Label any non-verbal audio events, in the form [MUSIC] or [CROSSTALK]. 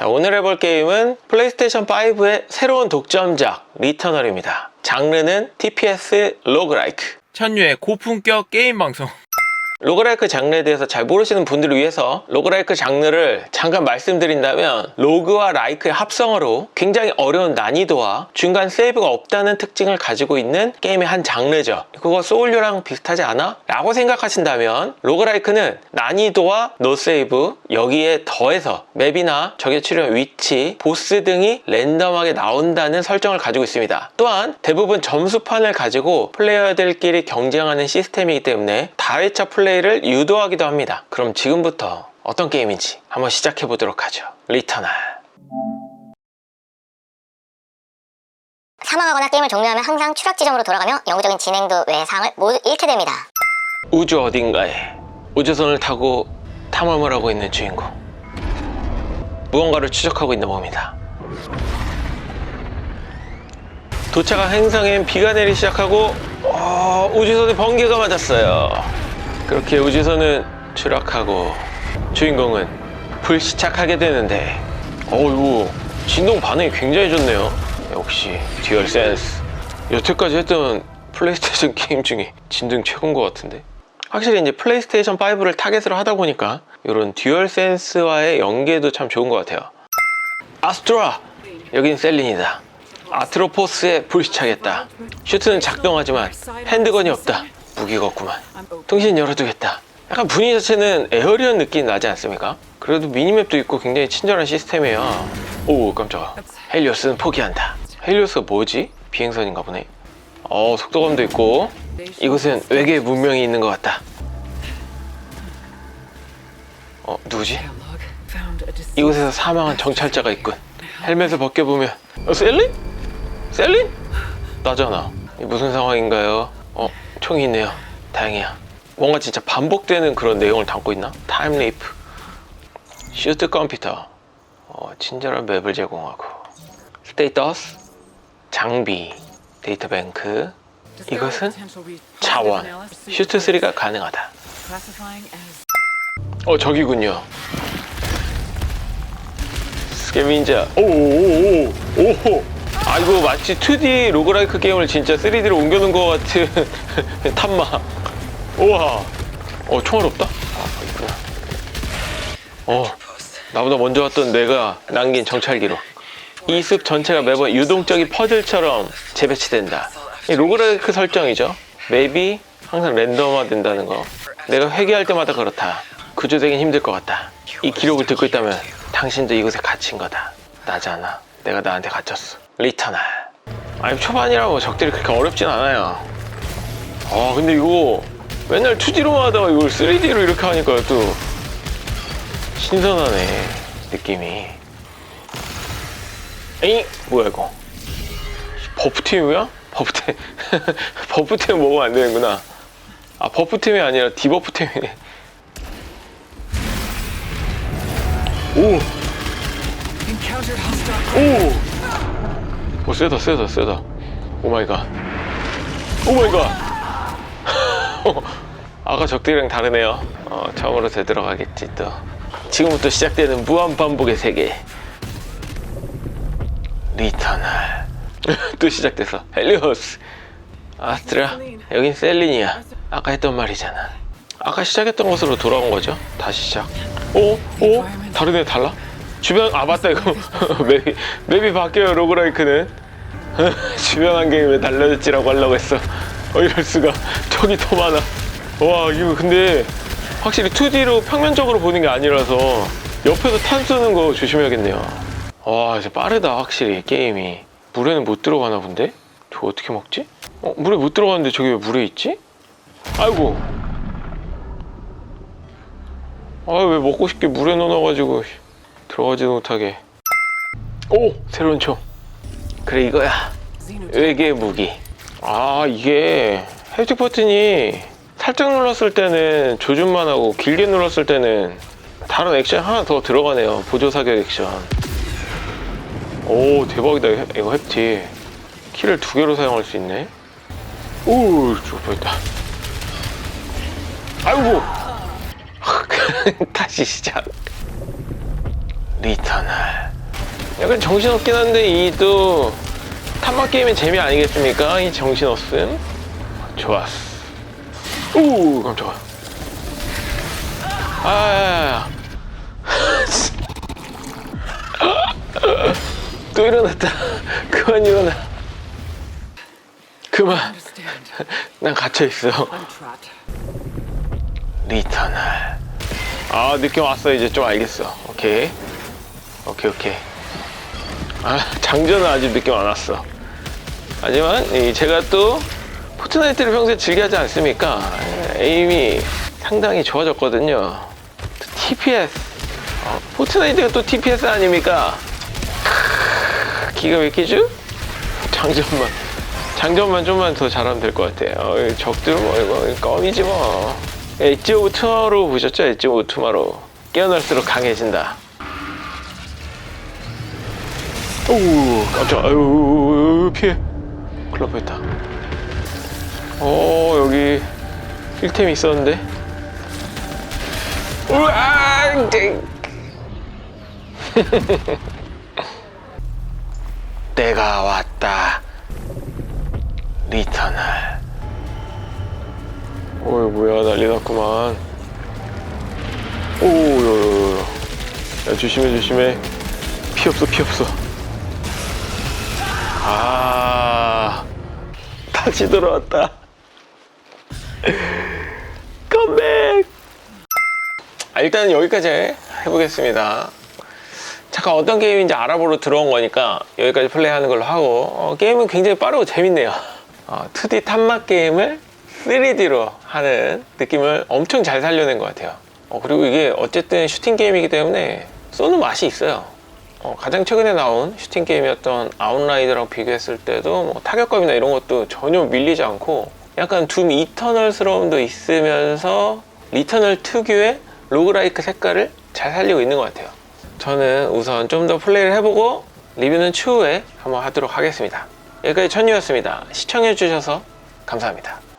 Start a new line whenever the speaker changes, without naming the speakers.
자, 오늘 해볼 게임은 플레이스테이션 5의 새로운 독점작 리터널입니다. 장르는 TPS 로그라이크.
천유의 고품격 게임 방송.
로그라이크 장르에 대해서 잘 모르시는 분들을 위해서 로그라이크 장르를 잠깐 말씀드린다면 로그와 라이크의 합성어로 굉장히 어려운 난이도와 중간 세이브가 없다는 특징을 가지고 있는 게임의 한 장르죠. 그거 소울류랑 비슷하지 않아? 라고 생각하신다면 로그라이크는 난이도와 노 세이브 여기에 더해서 맵이나 적의 출현 위치, 보스 등이 랜덤하게 나온다는 설정을 가지고 있습니다. 또한 대부분 점수판을 가지고 플레이어들끼리 경쟁하는 시스템이기 때문에 다회차 플레이 를 유도하기도 합니다. 그럼 지금부터 어떤 게임인지 한번 시작해 보도록 하죠. 리터널.
사망하거나 게임을 종료하면 항상 추락 지점으로 돌아가며 영구적인 진행도 외상을 모두 잃게 됩니다.
우주 어딘가에 우주선을 타고 탐험을 하고 있는 주인공. 무언가를 추적하고 있는 봅니다. 도착한 행성엔 비가 내리기 시작하고 어, 우주선에 번개가 맞았어요. 그렇게 우주선은 추락하고 주인공은 불시착하게 되는데 어이구 진동 반응이 굉장히 좋네요. 역시 듀얼 센스. 여태까지 했던 플레이스테이션 게임 중에 진등 최고인 것 같은데. 확실히 이제 플레이스테이션 5를 타겟으로 하다 보니까 이런 듀얼 센스와의 연계도 참 좋은 것 같아요. 아스트라! 여긴 셀린이다. 아트로포스에 불시착했다. 슈트는 작동하지만 핸드건이 없다. 무기가 없구만. 통신 열어두겠다. 약간 분위기 자체는 에어리언 느낌 나지 않습니까? 그래도 미니맵도 있고 굉장히 친절한 시스템이에요. 오 깜짝아. 헬리오스는 포기한다. 헬리오스가 뭐지? 비행선인가 보네. 어 속도감도 있고 이곳은 외계의 문명이 있는 것 같다. 어 누구지? 이곳에서 사망한 정찰자가 있군. 헬멧을 벗겨보면 어, 셀린? 셀린? 나잖아. 이 무슨 상황인가요? 어 총이 있네요. 다행이야. 뭔가 진짜 반복되는 그런 내용을 담고 있나? 타임레이프. 슈트 컴퓨터. 어, 친절한 맵을 제공하고. 스테이터스. 장비. 데이터뱅크. 이것은 자원. 슈트 3가 가능하다. 어 저기군요. 스케민자. 오오오오 오호. 아 이거 마치 2D 로그라이크 게임을 진짜 3D로 옮겨놓은 것 같은 [LAUGHS] 탐마. 우와. 어 총알 없다. 아 있구나. 어 나보다 먼저 왔던 내가 남긴 정찰 기록. 이숲 전체가 매번 유동적인 퍼즐처럼 재배치된다. 이 로그라이크 설정이죠. 맵이 항상 랜덤화 된다는 거. 내가 회귀할 때마다 그렇다. 구조되긴 힘들 것 같다. 이 기록을 듣고 있다면 당신도 이곳에 갇힌 거다. 나잖아. 내가 나한테 갇혔어. 리터널. 아니 초반이라고 적들이 그렇게 어렵진 않아요. 아 근데 이거 맨날 2D로만 하다가 이걸 3D로 이렇게 하니까 또 신선하네 느낌이. 에이 뭐야 이거? 버프팀이야? 버프팀 [LAUGHS] 버프팀 먹으면 안 되는구나. 아 버프팀이 아니라 디버프팀이네. 오. 오. 오 세다 세다 세다. 오 마이 갓. 오 마이 갓. [LAUGHS] 아까 적들이랑 다르네요. 어, 처음으로 되들어가겠지 또. 지금부터 시작되는 무한 반복의 세계. 리터널. [LAUGHS] 또 시작됐어. 헬리오스. 아스트라. 여긴 셀린이야. 아까 했던 말이잖아. 아까 시작했던 곳으로 돌아온 거죠. 다시 시작. 오, 오, 다르네, 달라. 주변, 아, 맞다, 이거. [LAUGHS] 맵이, 맵이 바뀌어요, 로그라이크는. [LAUGHS] 주변 환경이 왜 달라졌지라고 하려고 했어. 어, 이럴 수가. 저기 더 많아. 와, 이거 근데 확실히 2D로 평면적으로 보는 게 아니라서 옆에서 탄 쏘는 거 조심해야겠네요. 와, 이제 빠르다, 확실히, 게임이. 물에는 못 들어가나 본데? 저 어떻게 먹지? 어, 물에 못 들어가는데 저기 왜 물에 있지? 아이고. 아 왜 먹고 싶게 물에 넣어가지고 들어가지도 못하게 오 새로운 총 그래 이거야. 외계 무기. 아 이게 햅틱 버튼이 살짝 눌렀을 때는 조준만 하고 길게 눌렀을 때는 다른 액션 하나 더 들어가네요. 보조 사격 액션. 오 대박이다. 이거 햅틱 키를 두 개로 사용할 수 있네. 오 죽을 뻔했다. 아이고! [LAUGHS] 다시 시작. 리터널. 약간 정신없긴 한데 이 또 탐막 게임의 재미 아니겠습니까? 이 정신없음. 좋았어. 오 깜짝아. 아. [LAUGHS] 또 일어났다. [LAUGHS] 그만 일어나. 그만. [LAUGHS] 난 갇혀 있어. 리터널. 아 느낌 왔어 이제 좀 알겠어. 오케이. 오케이 오케이. 아 장전은 아직 느낌 안 왔어. 하지만 이 제가 또 포트나이트를 평소에 즐겨 하지 않습니까? 에임이 상당히 좋아졌거든요. 또 TPS. 어, 포트나이트가 또 TPS 아닙니까? 기가 막히죠? 장전만. 장전만 좀만 더 잘하면 될 것 같아요. 어, 이 적들은 뭐 이거 껌이지 뭐. 엣지 오브 투마로 보셨죠? 엣지 오브 투마로. 깨어날수록 강해진다. 오 깜짝 아유 피해. 날 뻔했다. 어 여기 힐템이 있었는데? 우와 땡. 때가 왔다. 리터널. 어이 뭐야 난리 났구만. 오야야야 야 조심해 조심해. 피 없어 피 없어 다시 돌아왔다. 컴백! 아, 일단 여기까지 해보겠습니다. 잠깐 어떤 게임인지 알아보러 들어온 거니까 여기까지 플레이하는 걸로 하고 어, 게임은 굉장히 빠르고 재밌네요. 어, 2D 탐막 게임을 3D로 하는 느낌을 엄청 잘 살려낸 것 같아요. 어, 그리고 이게 어쨌든 슈팅 게임이기 때문에 쏘는 맛이 있어요 어, 가장 최근에 나온 슈팅 게임이었던 아웃라이더랑 비교했을 때도 뭐 타격감이나 이런 것도 전혀 밀리지 않고 약간 둠 이터널스러움도 있으면서 리터널 특유의 로그라이크 색깔을 잘 살리고 있는 것 같아요. 저는 우선 좀 더 플레이를 해보고 리뷰는 추후에 한번 하도록 하겠습니다. 여기까지 천유였습니다. 시청해주셔서 감사합니다.